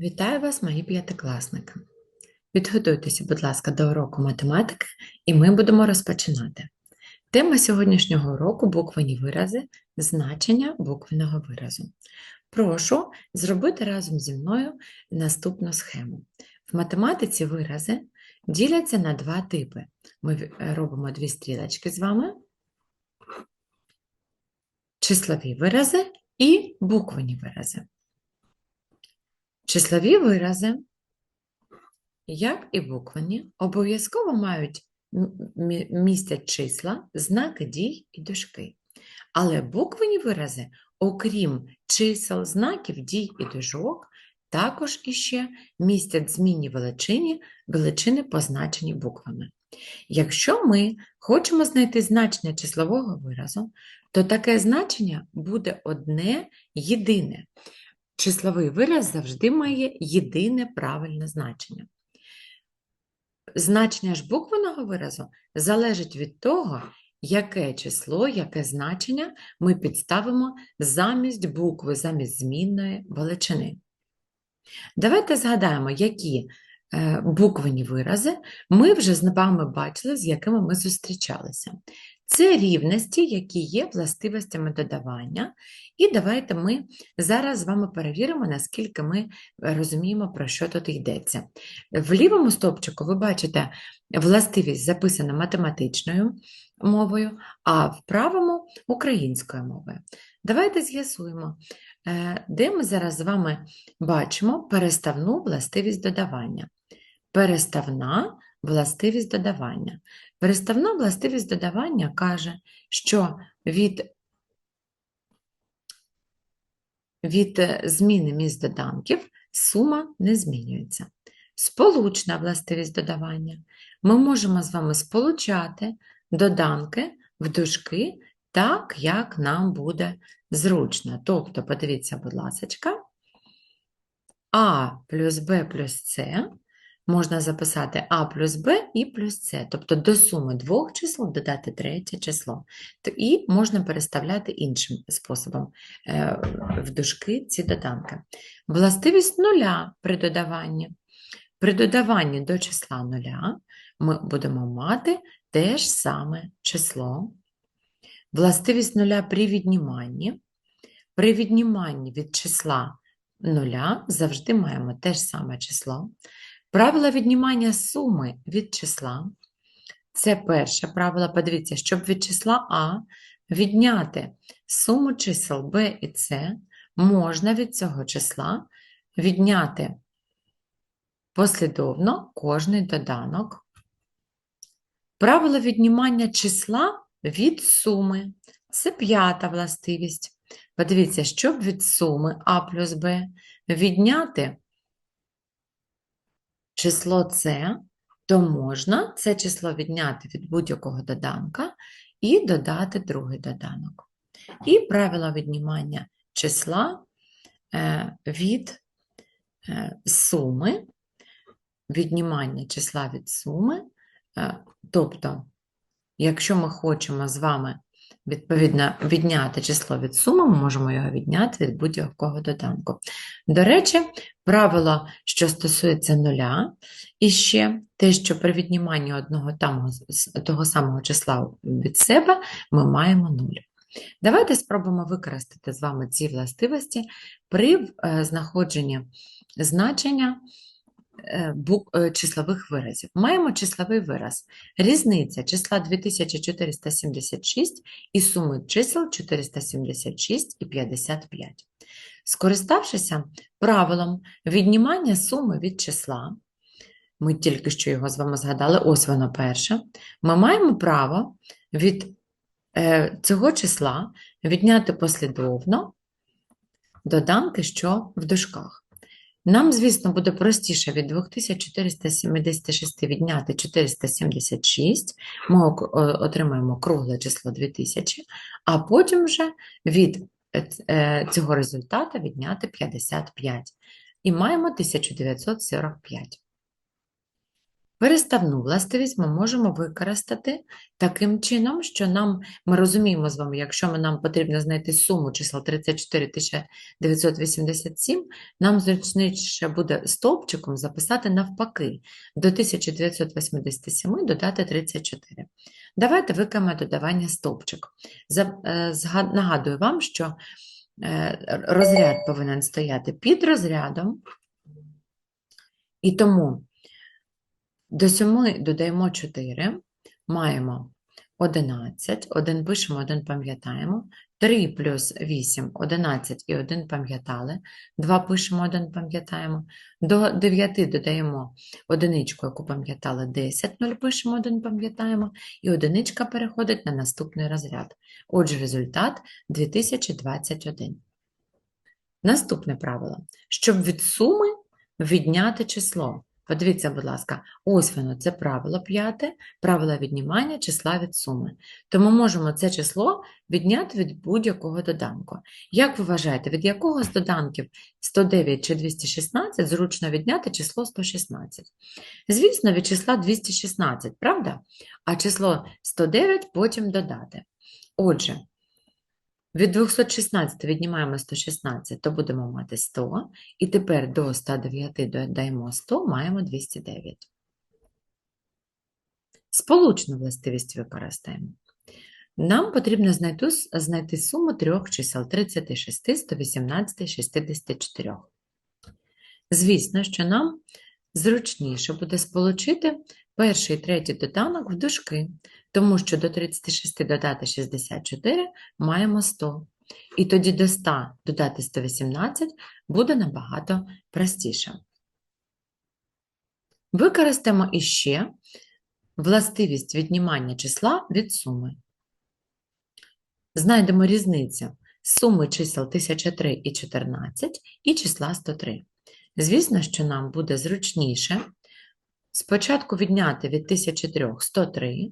Вітаю вас, мої п'ятикласники. Підготуйтеся, будь ласка, до уроку математики, і ми будемо розпочинати. Тема сьогоднішнього уроку буквені вирази, значення буквеного виразу. Прошу зробити разом зі мною наступну схему. В математиці вирази діляться на два типи. Ми робимо дві стрілочки з вами. Числові вирази і буквені вирази. Числові вирази, як і буквені, обов'язково мають містять числа, знаки дій і дужки. Але буквені вирази, окрім чисел, знаків, дій і дужок, також іще містять змінні величині, величини, позначені буквами. Якщо ми хочемо знайти значення числового виразу, то таке значення буде одне єдине. Числовий вираз завжди має єдине правильне значення. Значення ж буквеного виразу залежить від того, яке число, яке значення ми підставимо замість букви, замість змінної величини. Давайте згадаємо, які е, буквені вирази ми вже з вами бачили, з якими ми зустрічалися. Це рівності, які є властивостями додавання. І давайте ми зараз з вами перевіримо, наскільки ми розуміємо, про що тут йдеться. В лівому стовпчику ви бачите властивість записана математичною мовою, а в правому українською мовою. Давайте з'ясуємо, е, де ми зараз з вами бачимо переставну властивість додавання. Переставна властивість додавання. Переставна властивість додавання каже, що від, від е, зміни міст доданків сума не змінюється. Сполучна властивість додавання. Ми можемо з вами сполучати доданки в дужки так, як нам буде зручно. Тобто, подивіться, будь ласка, А плюс Б плюс С можна записати А плюс Б і плюс С. Тобто до суми двох чисел додати третє число. І можна переставляти іншим способом е, в дужки ці доданки. Властивість нуля при додаванні. При додаванні до числа нуля ми будемо мати те ж саме число. Властивість нуля при відніманні. При відніманні від числа нуля завжди маємо те ж саме число. Правило віднімання суми від числа. Це перше правило. Подивіться, щоб від числа А відняти суму чисел Б і С, можна від цього числа відняти послідовно кожний доданок. Правило віднімання числа від суми. Це п'ята властивість. Подивіться, щоб від суми А плюс Б відняти число С, то можна це число відняти від будь-якого доданка і додати другий доданок. І правило віднімання числа е, від е, суми, віднімання числа від суми, е, тобто, якщо ми хочемо з вами відповідно відняти число від суми, ми можемо його відняти від будь-якого доданку. До речі, правило, що стосується нуля, і ще те, що при відніманні одного там, того самого числа від себе ми маємо нуль. Давайте спробуємо використати з вами ці властивості при е, знаходженні значення числових виразів. Маємо числовий вираз. Різниця числа 2476 і суми чисел 476 і 55. Скориставшися правилом віднімання суми від числа, ми тільки що його з вами згадали, ось воно перше, ми маємо право від е, цього числа відняти послідовно доданки, що в дужках. Нам, звісно, буде простіше від 2476 відняти 476, ми отримаємо кругле число 2000, а потім вже від е, е, цього результату відняти 55. І маємо 1945. Переставну властивість ми можемо використати таким чином, що нам, ми розуміємо з вами, якщо нам потрібно знайти суму числа 34 987, нам зручніше буде стовпчиком записати навпаки, до 1987 додати 34. Давайте виконаємо додавання стовпчик. Е, Нагадую вам, що е, розряд повинен стояти під розрядом, і тому до 7 додаємо 4, маємо 11, 1 пишемо, 1 пам'ятаємо, 3 плюс 8, 11 і 1 пам'ятали, 2 пишемо, 1 пам'ятаємо, до 9 додаємо одиничку, яку пам'ятали, 10, 0 пишемо, 1 пам'ятаємо, і одиничка переходить на наступний розряд. Отже, результат 2021. Наступне правило. Щоб від суми відняти число. Подивіться, будь ласка, ось воно, це правило п'яте, правило віднімання числа від суми. Тому можемо це число відняти від будь-якого доданку. Як ви вважаєте, від якого з доданків 109 чи 216 зручно відняти число 116? Звісно, від числа 216, правда? А число 109 потім додати. Отже, від 216 віднімаємо 116, то будемо мати 100. І тепер до 109 додаємо 100, маємо 209. Сполучну властивість використаємо. Нам потрібно знайти, знайти суму трьох чисел 36, 118, 64. Звісно, що нам зручніше буде сполучити перший і третій доданок в дужки, тому що до 36 додати 64 маємо 100. І тоді до 100 додати 118 буде набагато простіше. Використаємо іще властивість віднімання числа від суми. Знайдемо різницю суми чисел 1003 і 14 і числа 103. Звісно, що нам буде зручніше спочатку відняти від 1003 103,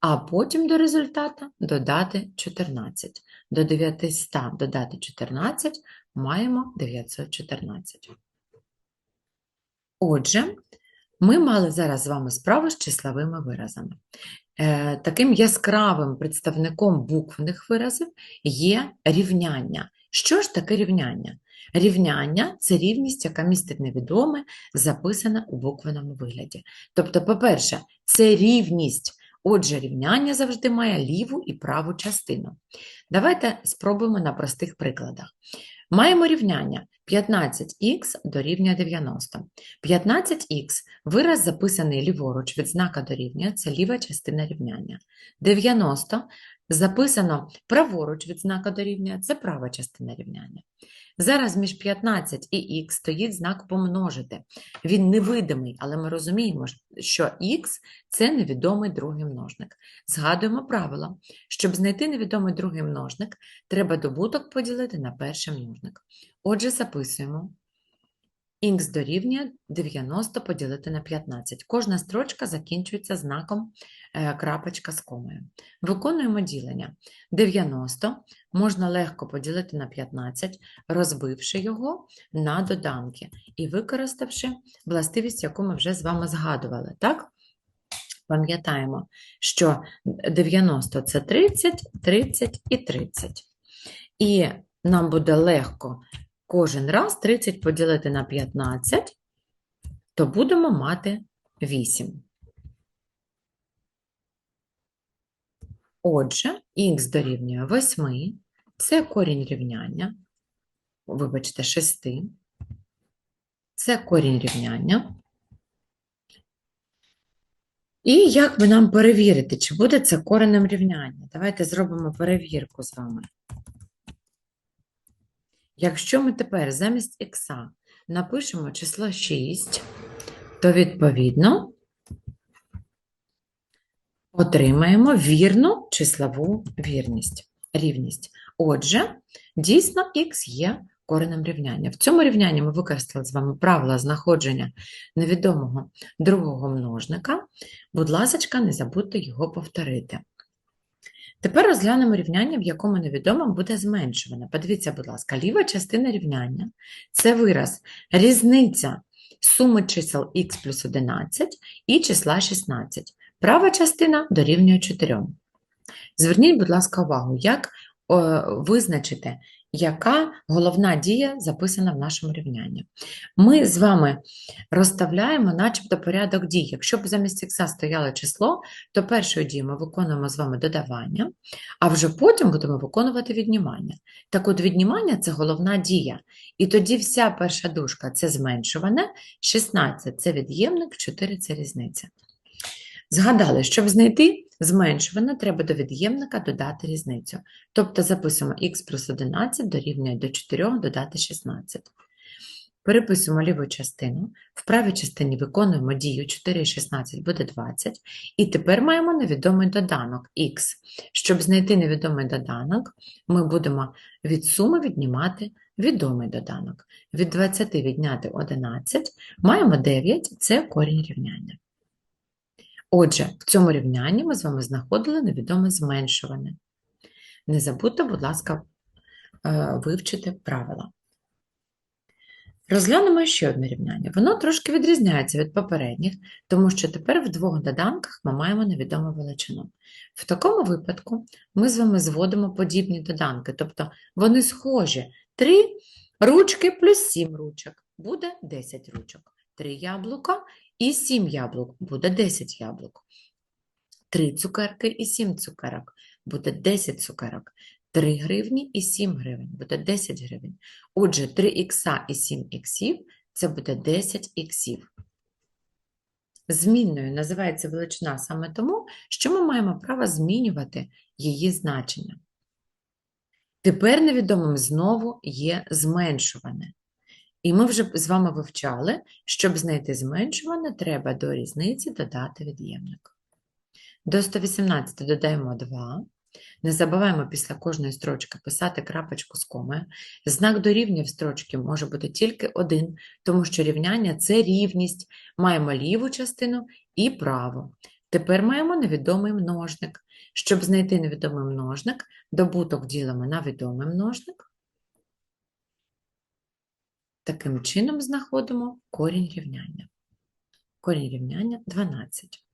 а потім до результата додати 14. До 900 додати 14 маємо 914. Отже, ми мали зараз з вами справу з числовими виразами. Е, Таким яскравим представником буквених виразів є рівняння. Що ж таке рівняння? Рівняння це рівність, яка містить невідоме, записане у буквеному вигляді. Тобто, по-перше, це рівність. Отже, рівняння завжди має ліву і праву частину. Давайте спробуємо на простих прикладах. Маємо рівняння 15х дорівнює 90. 15х вираз записаний ліворуч від знака дорівнює, це ліва частина рівняння. 90 записано праворуч від знака дорівнює, це права частина рівняння. Зараз між 15 і х стоїть знак помножити. Він невидимий, але ми розуміємо, що х – це невідомий другий множник. Згадуємо правило. Щоб знайти невідомий другий множник, треба добуток поділити на перший множник. Отже, записуємо. Х дорівнює 90 поділити на 15. Кожна строчка закінчується знаком е, крапочка з комою. Виконуємо ділення. 90 можна легко поділити на 15, розбивши його на доданки і використавши властивість, яку ми вже з вами згадували. Так? Пам'ятаємо, що 90 – це 30, 30 і 30. І нам буде легко кожен раз 30 поділити на 15, то будемо мати 8. Отже, х дорівнює 8, це корінь рівняння, вибачте, 6, це корінь рівняння. І як би нам перевірити, чи буде це коренем рівняння? Давайте зробимо перевірку з вами. Якщо ми тепер замість х напишемо число 6, то відповідно отримаємо вірну числову вірність, рівність. Отже, дійсно х є коренем рівняння. В цьому рівнянні ми використали з вами правила знаходження невідомого другого множника. Будь ласка, не забудьте його повторити. Тепер розглянемо рівняння, в якому невідома буде зменшуване. Подивіться, будь ласка, ліва частина рівняння – це вираз різниця суми чисел х плюс 11 і числа 16. Права частина дорівнює 4. Зверніть, будь ласка, увагу, як е, визначити, яка головна дія записана в нашому рівнянні. Ми з вами розставляємо начебто порядок дій. Якщо б замість х стояло число, то першою дією ми виконуємо з вами додавання, а вже потім будемо виконувати віднімання. Так от віднімання – це головна дія. І тоді вся перша дужка – це зменшуване, 16 – це від'ємник, 4 – це різниця. Згадали, щоб знайти зменшуване, треба до від'ємника додати різницю. Тобто записуємо х плюс 11 дорівнює до 4 додати 16. Переписуємо ліву частину, в правій частині виконуємо дію 4 і 16 буде 20. І тепер маємо невідомий доданок х. Щоб знайти невідомий доданок, ми будемо від суми віднімати відомий доданок. Від 20 відняти 11, маємо 9 – це корінь рівняння. Отже, в цьому рівнянні ми з вами знаходили невідоме зменшуване. Не забудьте, будь ласка, е, вивчити правила. Розглянемо ще одне рівняння. Воно трошки відрізняється від попередніх, тому що тепер в двох доданках ми маємо невідому величину. В такому випадку ми з вами зводимо подібні доданки, тобто вони схожі. 3 ручки плюс 7 ручок буде 10 ручок. 3 яблука і 7 яблук буде 10 яблук. 3 цукерки і 7 цукерок буде 10 цукерок. 3 гривні і 7 гривень буде 10 гривень. Отже, 3 ікса і 7 іксів це буде 10 іксів. Змінною називається величина саме тому, що ми маємо право змінювати її значення. Тепер невідомим знову є зменшуване. І ми вже з вами вивчали, щоб знайти зменшуване, треба до різниці додати від'ємник. До 118 додаємо 2. Не забуваємо після кожної строчки писати крапочку з комою. Знак дорівнює в строчці може бути тільки один, тому що рівняння це рівність. Маємо ліву частину і праву. Тепер маємо невідомий множник. Щоб знайти невідомий множник, добуток ділимо на відомий множник. Таким чином знаходимо корінь рівняння. Корінь рівняння 12.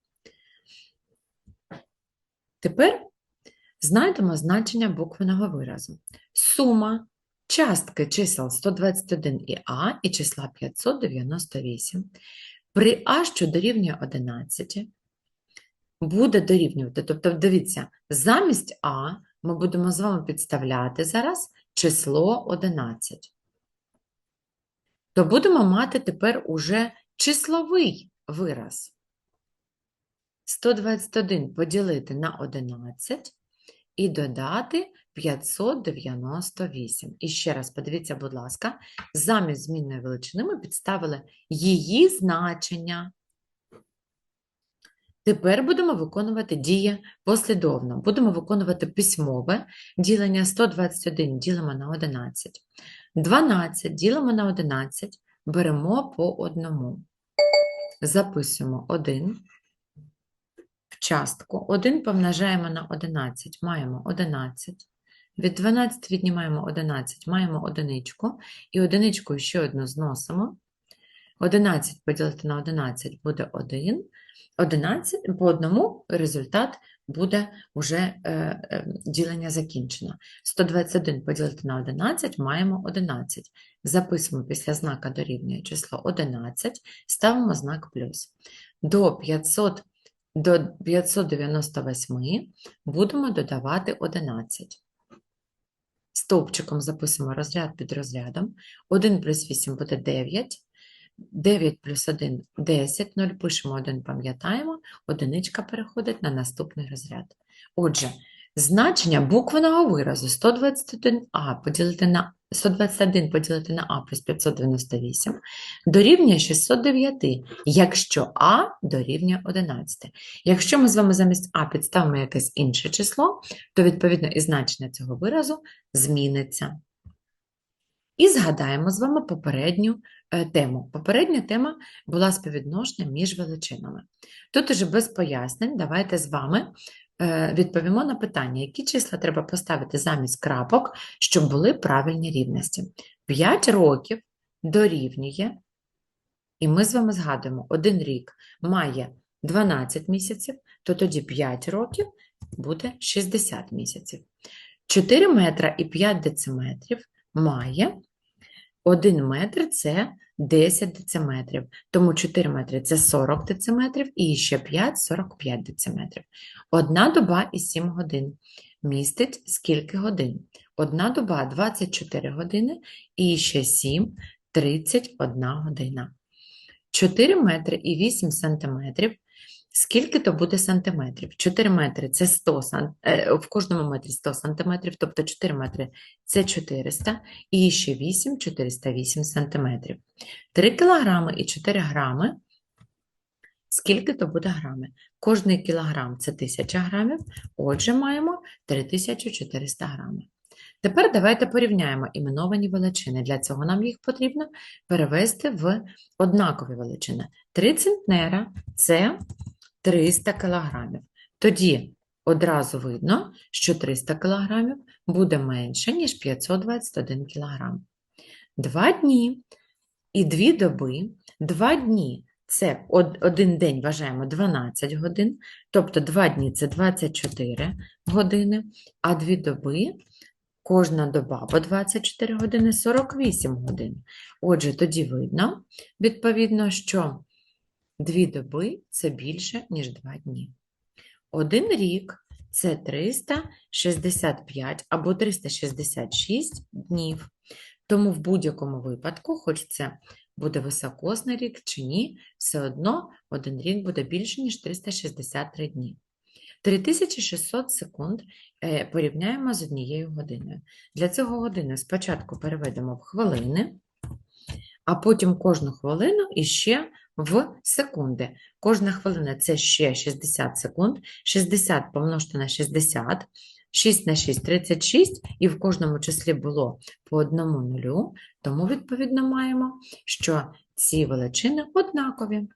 Тепер знайдемо значення буквеного виразу. Сума частки чисел 121 і А і числа 598 при А, що дорівнює 11, буде дорівнювати. Тобто, дивіться, замість А ми будемо з вами підставляти зараз число 11 то будемо мати тепер уже числовий вираз. 121 поділити на 11 і додати 598. І ще раз подивіться, будь ласка, замість змінної величини ми підставили її значення. Тепер будемо виконувати дії послідовно. Будемо виконувати письмове ділення 121 ділимо на 11. 12 ділимо на 11, беремо по одному. Записуємо 1 в частку. 1 помножаємо на 11, маємо 11. Від 12 віднімаємо 11, маємо одиничку. І одиничку ще одну зносимо. 11 поділити на 11 буде 1. 11 по одному результат буде вже е, е, ділення закінчено. 121 поділити на 11 маємо 11. Записуємо після знака дорівнює число 11, ставимо знак плюс. До 500, до 598 будемо додавати 11. Стовпчиком записуємо розряд під розрядом. 1 плюс 8 буде 9. 9 плюс 1 – 10, 0 пишемо 1, пам'ятаємо, одиничка переходить на наступний розряд. Отже, значення буквеного виразу 121а поділити на 121 поділити на а плюс 598 дорівнює 609, якщо а дорівнює 11. Якщо ми з вами замість а підставимо якесь інше число, то відповідно і значення цього виразу зміниться. І згадаємо з вами попередню е, тему. Попередня тема була співвідношення між величинами. Тут уже без пояснень, давайте з вами е, відповімо на питання, які числа треба поставити замість крапок, щоб були правильні рівності. 5 років дорівнює І ми з вами згадуємо, один рік має 12 місяців, то тоді 5 років буде 60 місяців. 4 метра і 5 дециметрів має 1 метр це 10 дециметрів, тому 4 метри це 40 дециметрів і ще 5 – 45 дециметрів. Одна доба і 7 годин містить скільки годин? Одна доба 24 години і ще 7 – 31 година. 4 метри і 8 сантиметрів. Скільки то буде сантиметрів? 4 метри це 100 сан... е, в кожному метрі 100 сантиметрів, тобто 4 метри це 400, і ще 8 – 408 сантиметрів. 3 кілограми і 4 грами. Скільки то буде грами? Кожний кілограм це 1000 грамів, отже, маємо 3400 грамів. Тепер давайте порівняємо іменовані величини. Для цього нам їх потрібно перевести в однакові величини. 3 центнера – це 300 кілограмів. Тоді одразу видно, що 300 кілограмів буде менше, ніж 521 кілограм. Два дні і дві доби. Два дні – це один день вважаємо 12 годин, тобто два дні – це 24 години, а дві доби – кожна доба по 24 години – 48 годин. Отже, тоді видно, відповідно, що Дві доби це більше, ніж два дні. Один рік це 365 або 366 днів. Тому в будь-якому випадку, хоч це буде високосний рік чи ні, все одно один рік буде більше, ніж 363 дні. 3600 секунд е, порівняємо з однією годиною. Для цього години спочатку переведемо в хвилини, а потім кожну хвилину іще в секунди. Кожна хвилина це ще 60 секунд. 60 помножте на 60, 6 на 6 – 36, і в кожному числі було по одному нулю, тому, відповідно, маємо, що ці величини однакові.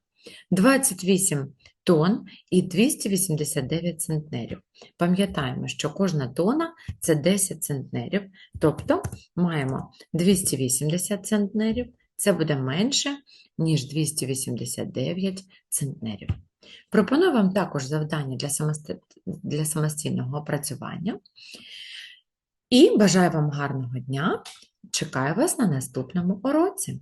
28 тонн і 289 центнерів. Пам'ятаємо, що кожна тона – це 10 центнерів, тобто маємо 280 центнерів, це буде менше, ніж 289 центнерів. Пропоную вам також завдання для, самості... для самостійного опрацювання. І бажаю вам гарного дня. Чекаю вас на наступному уроці.